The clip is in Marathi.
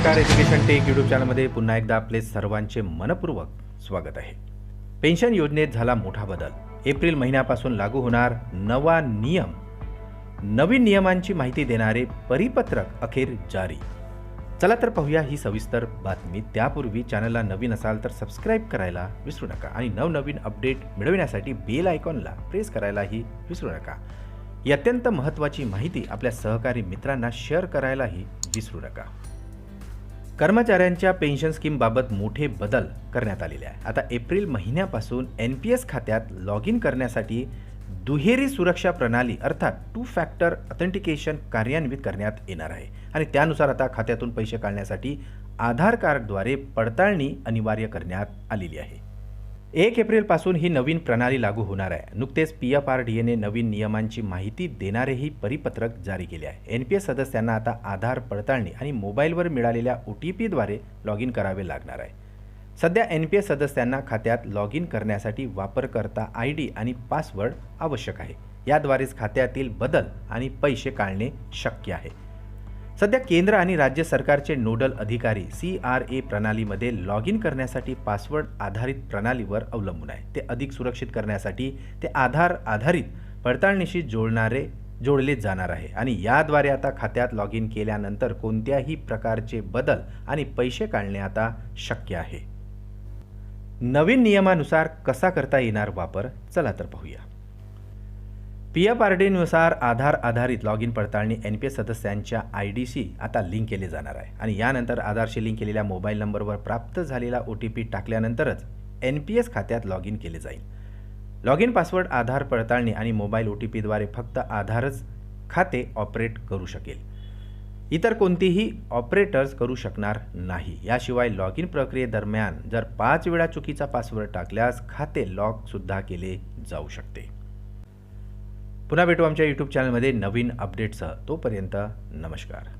नमस्कार एज्युकेशन टेक यूट्यूब चॅनलमध्ये पुन्हा एकदा आपले सर्वांचे मनपूर्वक स्वागत आहे. पेन्शन योजनेत झाला मोठा बदल. एप्रिल महिन्यापासून लागू होणार नवा नियम. नवीन नियमांची माहिती देणारे परिपत्रक अखेर जारी. चला तर पाहूया ही सविस्तर बातमी. त्यापूर्वी चॅनलला नवीन असाल तर सबस्क्राईब करायला विसरू नका आणि नवनवीन अपडेट मिळविण्यासाठी बेल आयकॉनला प्रेस करायलाही विसरू नका. ही अत्यंत महत्त्वाची माहिती आपल्या सहकारी मित्रांना शेअर करायलाही विसरू नका. कर्मचाऱ्यांच्या पेन्शन स्कीमबाबत मोठे बदल करण्यात आलेले आहे. आता एप्रिल महिन्यापासून एन पी एस खात्यात लॉग इन करण्यासाठी दुहेरी सुरक्षा प्रणाली अर्थात टू फॅक्टर ऑथेंटिकेशन कार्यान्वित करण्यात येणार आहे. आणि त्यानुसार आता खात्यातून पैसे काढण्यासाठी आधार कार्डद्वारे पडताळणी अनिवार्य करण्यात आलेली आहे. एक एप्रिलपासून ही नवीन प्रणाली लागू होणार आहे. नुकतेच पी एफ आर डी एने नवीन नियमांची माहिती देणारेही परिपत्रक जारी केले आहे. एन पी एस सदस्यांना आता आधार पडताळणी आणि मोबाईलवर मिळालेल्या ओ टी पीद्वारे लॉग इन करावे लागणार आहे. सध्या एन पी एस सदस्यांना खात्यात लॉग इन करण्यासाठी वापरकर्ता आय डी आणि पासवर्ड आवश्यक आहे. याद्वारेच खात्यातील बदल आणि पैसे काढणे शक्य आहे. सध्या केंद्र आणि राज्य सरकारचे नोडल अधिकारी सी आर ए प्रणालीमध्ये लॉग इन करण्यासाठी पासवर्ड आधारित प्रणालीवर अवलंबून आहे. ते अधिक सुरक्षित करण्यासाठी ते आधार आधारित पडताळणीशी जोडणारे जोडले जाणार आहे. आणि याद्वारे आता खात्यात लॉग इन केल्यानंतर कोणत्याही प्रकारचे बदल आणि पैसे काढणे आता शक्य आहे. नवीन नियमानुसार कसा करता येणार वापर? चला तर पाहूया. पी एफ आर डीनुसार आधार आधारित लॉग इन पडताळणी एन पी एस सदस्यांच्या आय डीशी आता लिंक केले जाणार आहे. आणि यानंतर आधारशी लिंक केलेल्या मोबाईल नंबरवर प्राप्त झालेला ओ टी पी टाकल्यानंतरच एन पी एस खात्यात लॉग इन केले जाईल. लॉग इन पासवर्ड आधार पडताळणी आणि मोबाईल ओ टी पीद्वारे फक्त आधारच खाते ऑपरेट करू शकेल. इतर कोणतीही ऑपरेटर्स करू शकणार नाही. याशिवाय लॉग इन प्रक्रियेदरम्यान जर पाच वेळा चुकीचा पासवर्ड टाकल्यास खाते लॉकसुद्धा केले जाऊ शकते. पुन्हा भेटू आमच्या यूट्यूब चॅनलमध्ये नवीन अपडेटसह तोपर्यंत नमस्कार.